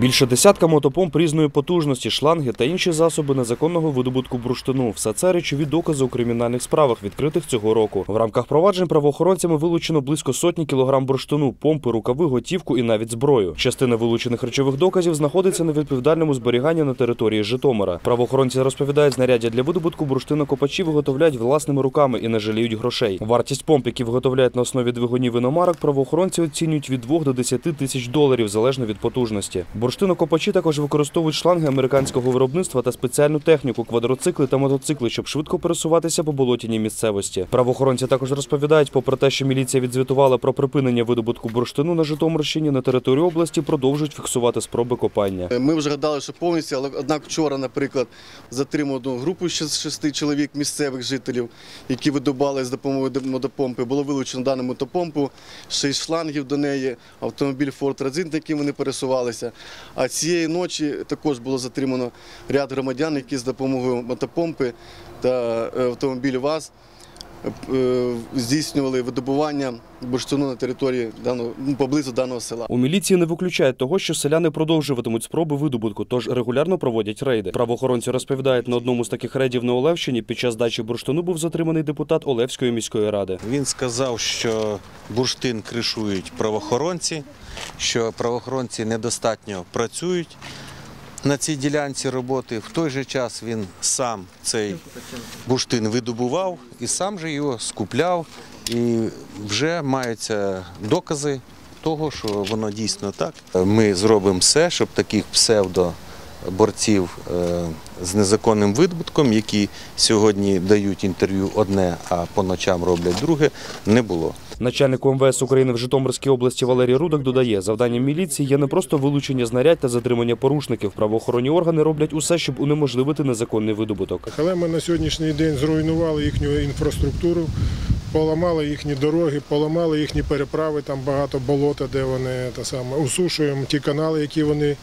Більше десятка мотопомп різної потужності, шланги та інші засоби незаконного видобутку бурштину. Все це речові докази у кримінальних справах, відкритих цього року. В рамках проваджень правоохоронцями вилучено близько сотні кілограм бурштину, помпи, рукави, готівку і навіть зброю. Частина вилучених речових доказів знаходиться на відповідальному зберіганні на території Житомира. Правоохоронці розповідають, знаряддя для видобутку бурштину копачі виготовляють власними руками і не жаліють грошей. Вартість помп, які виготовляють на основі двигунів іномарок, правоохоронці оцінюють від 2 до 10 тисяч доларів залежно від потужності. Бурштинокопачі також використовують шланги американського виробництва та спеціальну техніку, квадроцикли та мотоцикли, щоб швидко пересуватися по болотяній місцевості. Правоохоронці також розповідають, попри те, що міліція відзвітувала про припинення видобутку бурштину на Житомирщині, на території області продовжують фіксувати спроби копання. Ми вже гадали, що повністю, але однак вчора, наприклад, затримав одну групу з шести чоловік місцевих жителів, які видобали з допомогою мотопомпи. Було вилучено дану мотопомпу, шість шлангів до неї, автомобіль Transit, на яким вони пересувалися. А цієї ночі також було затримано ряд громадян, які з допомогою мотопомпи та е, автомобіль ВАЗ здійснювали видобування бурштину на території даного ну, поблизу даного села. У міліції не виключають того, що селяни продовжуватимуть спроби видобутку, тож регулярно проводять рейди. Правоохоронці розповідають, на одному з таких рейдів на Олевщині під час дачі бурштину був затриманий депутат Олевської міської ради. Він сказав, що бурштин кришують правоохоронці, що правоохоронці недостатньо працюють на цій ділянці роботи. В той же час він сам цей бурштин видобував і сам же його скупляв. І вже маються докази того, що воно дійсно так. Ми зробимо все, щоб таких псевдо борців е, з незаконним видобутком, які сьогодні дають інтерв'ю одне, а по ночам роблять друге, не було. Начальник МВС України в Житомирській області Валерій Рудак додає, завданням міліції є не просто вилучення знарядь та затримання порушників. Правоохоронні органи роблять усе, щоб унеможливити незаконний видобуток. Але ми на сьогоднішній день зруйнували їхню інфраструктуру, поламали їхні дороги, поламали їхні переправи, там багато болота, де вони та саме усушуємо ті канали, які вони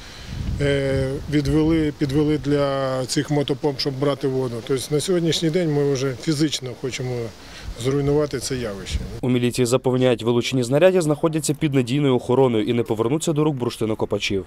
е, відвели, підвели для цих мотопомп, щоб брати воду. Тобто на сьогоднішній день ми вже фізично хочемо зруйнувати це явище. У міліції запевняють, вилучені знаряддя знаходяться під надійною охороною і не повернуться до рук бурштинокопачів.